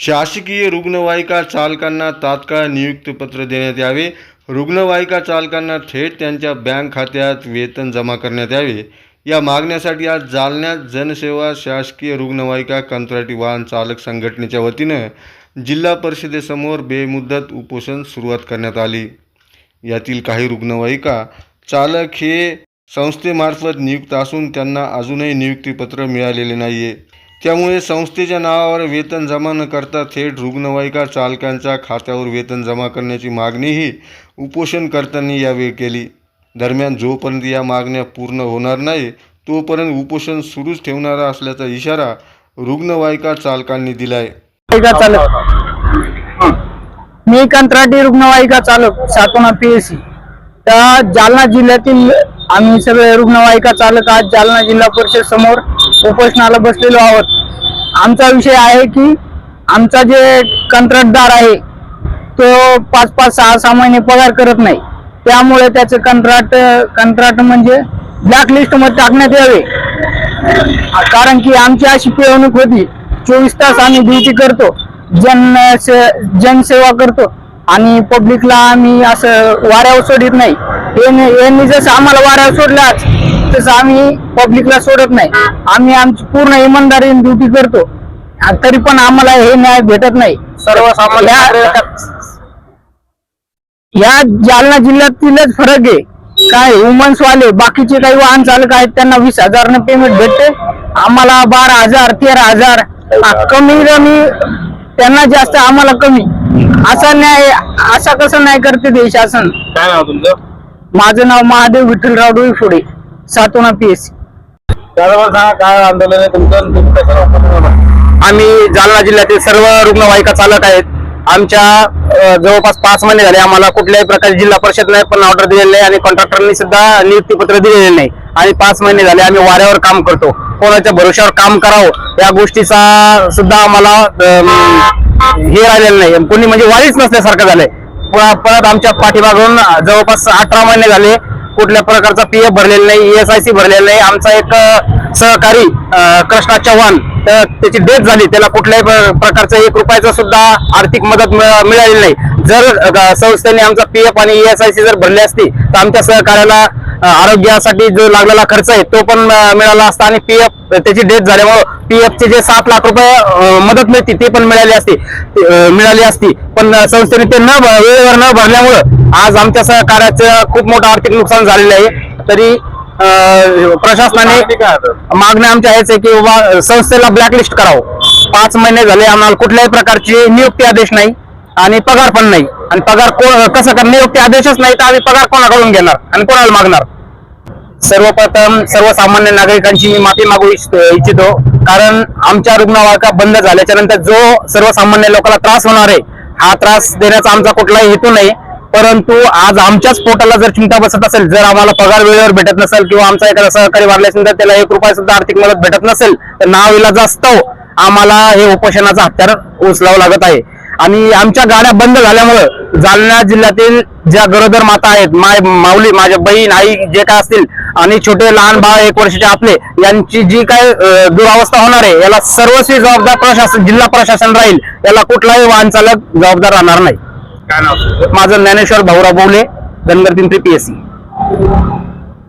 शासकीय रुग्णवाहिका चालकांना तात्काळ नियुक्तीपत्र देण्यात यावे. रुग्णवाहिका चालकांना थेट त्यांच्या बँक खात्यात वेतन जमा करण्यात यावे. या मागण्यासाठी आज जालन्यात जनसेवा शासकीय रुग्णवाहिका कंत्राटी वाहन चालक संघटनेच्या वतीनं जिल्हा परिषदेसमोर बेमुदत उपोषण सुरुवात करण्यात आली. यातील काही रुग्णवाहिका चालक हे संस्थेमार्फत नियुक्त असून त्यांना अजूनही नियुक्तीपत्र मिळालेले नाही आहे त्यामुळे संस्थेच्या नावावर वेतन जमा न करता थेट रुग्णवाहिका चालकांच्या खात्यावर वेतन जमा करण्याची मागणीही उपोषणकर्त्यांनी यावेळी केली. दरम्यान जोपर्यंत या मागण्या पूर्ण होणार नाही तोपर्यंत उपोषण सुरूच ठेवणार असल्याचा इशारा रुग्णवाहिका चालकांनी दिलाय. मी कंत्राटी रुग्णवाहिका चालक सातोना पीएससी तर जालना जिल्ह्यातील आम्ही सगळे रुग्णवाहिका चालक आज जालना जिल्हा परिषद समोर उपोषणाला बसलेलो आहोत. आमचा विषय आहे की आमचा जे कंत्राटदार आहे तो पाच पाच सहा सहा महिने पगार करत नाही. त्यामुळे त्याचं कंत्राट कंत्राट म्हणजे ब्लॅक लिस्टमध्ये टाकण्यात यावे. कारण की आमची अशी पिळवणूक होती चोवीस तास आम्ही ड्युटी करतो जन से- जनसेवा करतो आणि पब्लिकला आम्ही असं वाऱ्यावर सोडित नाही. यांनी जसं आम्हाला वाऱ्यावर सोडल्याच तसं आम्ही पब्लिकला सोडत नाही. आम्ही आमची पूर्ण इमानदारीने ड्युटी करतो. तरी पण आम्हाला हे न्याय भेटत नाही. सर्वसामान्य या जालना जिल्ह्यातीलच फरक आहे. काय वुमन्स वाले बाकीचे काही वाहन चालक आहेत त्यांना वीस हजार पेमेंट भेटते. आम्हाला बारा हजार तेरा हजार कमी कमी त्यांना जास्त आम्हाला कमी. असा न्याय असा कसं नाही करते ते शासन? काय नाव तुमचं? माझं नाव महादेव विठ्ठलराव डोईफोडे. सातोना त्याला सांगा काय आंदोलन आहे तुमचं? आणि तुम्ही कशाला उपोषण करणार? आम्ही जालना जिल्ह्यातील सर्व रुग्णवाहिका चालक आहेत. आमच्या अ, जवळपास पाच महिने झाले आम्हाला कुठल्याही प्रकारची जिल्हा परिषद नाही पण ऑर्डर दिलेली नाही आणि कॉन्ट्रॅक्टरनी सुद्धा नियुक्तीपत्र दिलेले नाही. आणि पाच महिने झाले आम्ही वाऱ्यावर काम करतो. कोणाच्या भरोश्यावर काम करावं या गोष्टीचा सुद्धा आम्हाला अम, हे राहिलेलं नाही. कोणी म्हणजे वारीच नसल्यासारखं झालंय. प- परत आमच्या पाठीमागून जवळपास अठरा महिने झाले. कुठल्या प्रकारचा पी एफ भरलेला नाही ईएसआयसी भरलेला नाही. आमचा एक सहकारी कृष्णा चव्हाण तर त्याची डेथ झाली. त्याला कुठल्याही प्र- प्रकारचं एक रुपयाचा सुद्धा आर्थिक मदत मिळ- मिळालेली नाही. जर संस्थेने आमचा पी एफ आणि ईएसआयसी जर भरली असती तर आमच्या सहकार्याला आरोग्यासाठी जो लागलेला खर्च आहे तो पण मिळाला असता आणि पी एफ त्याची डेथ झाल्यामुळं पी एफचे जे सात लाख रुपये मदत मिळते ते पण मिळाली असती. मिळाली असती. पण संस्थेने ते न भ- वेळेवर न भरल्यामुळं आज आमच्या सहकार्याचं खूप मोठं आर्थिक नुकसान झालेलं आहे. तरी प्रशासनाने? मागण्या आमच्या हेच आहे की बाबा संस्थेला ब्लॅकलिस्ट करावं. पाच महिने झाले आम्हाला कुठल्याही प्रकारची नियुक्ती आदेश नाही आणि पगार पण नाही. आणि पगार को- कसं कर नियुक्ती आदेशच नाही तर आम्ही पगार कोणाकडून घेणार आणि कोणाला मागणार? सर्वप्रथम सर्वसामान्य नागरिकांची मी माफी मागू इच्छ- इच्छितो. कारण आमच्या रुग्णवाहिका बंद झाल्याच्यानंतर जो सर्वसामान्य लोकांना त्रास होणार आहे हा त्रास देण्याचा आमचा कुठलाही हेतू नाही. परंतु आज आमच्याच पोटाला जर चिंता बसत असेल जर आम्हाला पगार वेळेवर भेटत नसेल किंवा आमचा एखादा सहकारी वाढला असेल तर त्याला एक रुपया सुद्धा आर्थिक मदत भेटत नसेल तर नाव इलाज असतो. आम्हाला हे उपोषणाचा हत्यार उचलावं लागत आहे. आणि आमच्या गाड्या बंद झाल्यामुळं जालना जिल्ह्यातील ज्या गरोदर माता आहेत माय माऊली माझ्या बहीण आई जे काय असतील आणि छोटे लहान बाळ एक वर्षाचे आपले यांची जी काय दुरावस्था होणार आहे याला सर्वस्वी जबाबदार प्रशासन जिल्हा प्रशासन राहील. याला कुठलाही वाहन चालक जबाबदार राहणार नाही. माझं ज्ञानेश्वर भाऊराव बोवले धनगर पिंपरी पीएससी